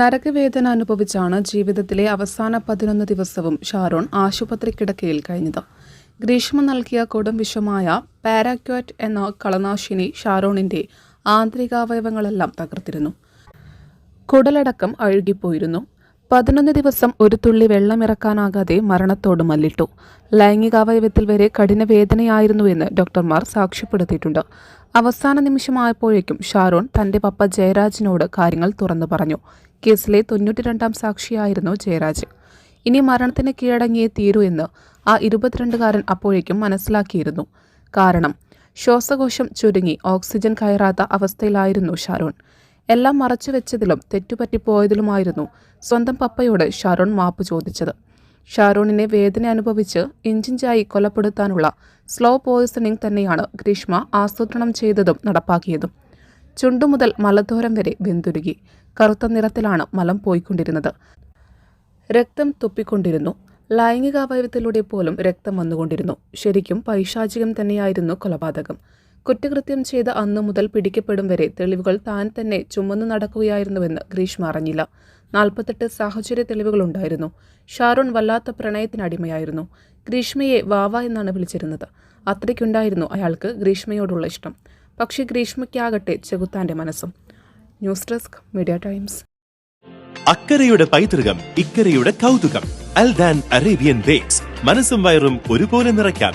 ദീർഘവേദന അനുഭവിച്ചാണ് ജീവിതത്തിലെ അവസാന പതിനൊന്ന് ദിവസവും ഷാരോൺ ആശുപത്രി കിടക്കയിൽ കഴിഞ്ഞത്. ഗ്രീഷ്മ നൽകിയ കൊടും വിഷമായ പാരാക്വാറ്റ് എന്ന കളനാശിനി ഷാരോണിന്റെ ആന്തരികാവയവങ്ങളെല്ലാം തകർത്തിരുന്നു. കുടലടക്കം അഴുകിപ്പോയിരുന്നു. പതിനൊന്ന് ദിവസം ഒരു തുള്ളി വെള്ളമിറക്കാനാകാതെ മരണത്തോട് മല്ലിട്ടു. ലൈംഗികാവയവത്തിൽ വരെ കഠിന വേദനയായിരുന്നുവെന്ന് ഡോക്ടർമാർ സാക്ഷ്യപ്പെടുത്തിയിട്ടുണ്ട്. അവസാന നിമിഷമായപ്പോഴേക്കും ഷാരോൺ തന്റെ പപ്പ ജയരാജിനോട് കാര്യങ്ങൾ തുറന്നു പറഞ്ഞു. കേസിലെ തൊണ്ണൂറ്റി രണ്ടാം സാക്ഷിയായിരുന്നു ജയരാജ്. ഇനി മരണത്തിന് കീഴടങ്ങിയേ തീരൂ എന്ന് ആ ഇരുപത്തിരണ്ടുകാരൻ അപ്പോഴേക്കും മനസ്സിലാക്കിയിരുന്നു. കാരണം ശ്വാസകോശം ചുരുങ്ങി ഓക്സിജൻ കയറാത്ത അവസ്ഥയിലായിരുന്നു ഷാരോൺ. എല്ലാം മറച്ചു വെച്ചതിലും തെറ്റുപറ്റിപ്പോയതിലുമായിരുന്നു സ്വന്തം പപ്പയോട് ഷാരോൺ മാപ്പ് ചോദിച്ചത്. ഷാരോണിനെ വേദന അനുഭവിച്ച് ഇഞ്ചിഞ്ചായി കൊലപ്പെടുത്താനുള്ള സ്ലോ പോയിസണിംഗ് തന്നെയാണ് ഗ്രീഷ്മ ആസൂത്രണം ചെയ്തതും നടപ്പാക്കിയതും. ചുണ്ടുമുതൽ മലദൂരം വരെ വെന്തുരുകി. കറുത്ത നിറത്തിലാണ് മലം പോയിക്കൊണ്ടിരുന്നത്. രക്തം തുപ്പിക്കൊണ്ടിരുന്നു. ലൈംഗികാവയവത്തിലൂടെ പോലും രക്തം വന്നുകൊണ്ടിരുന്നു. ശരിക്കും പൈശാചികം തന്നെയായിരുന്നു കൊലപാതകം. കുറ്റകൃത്യം ചെയ്ത അന്നു മുതൽ പിടിക്കപ്പെടും വരെ തെളിവുകൾ താൻ തന്നെ ചുമന്നു നടക്കുകയായിരുന്നുവെന്ന് ഗ്രീഷ്മ അറിഞ്ഞില്ല. നാൽപ്പത്തെട്ട് സാഹചര്യ തെളിവുകളുണ്ടായിരുന്നു. ഷാരോൺ വല്ലാത്ത പ്രണയത്തിനടിമയായിരുന്നു. ഗ്രീഷ്മയെ വാവ എന്നാണ് വിളിച്ചിരുന്നത്. അത്രയ്ക്കുണ്ടായിരുന്നു അയാൾക്ക് ഗ്രീഷ്മയോടുള്ള ഇഷ്ടം. പക്ഷേ ഗ്രീഷ്മയ്ക്കാകട്ടെ ചെകുത്താന്റെ മനസ്സും. News desk media times. അക്കരയുടെ പൈതൃകം ഇക്കരയുടെ കൗതുകം. Aldan Arabian bakes. മനസ്സും വയറും ഒരുപോലെ നിറയ്ക്കാം.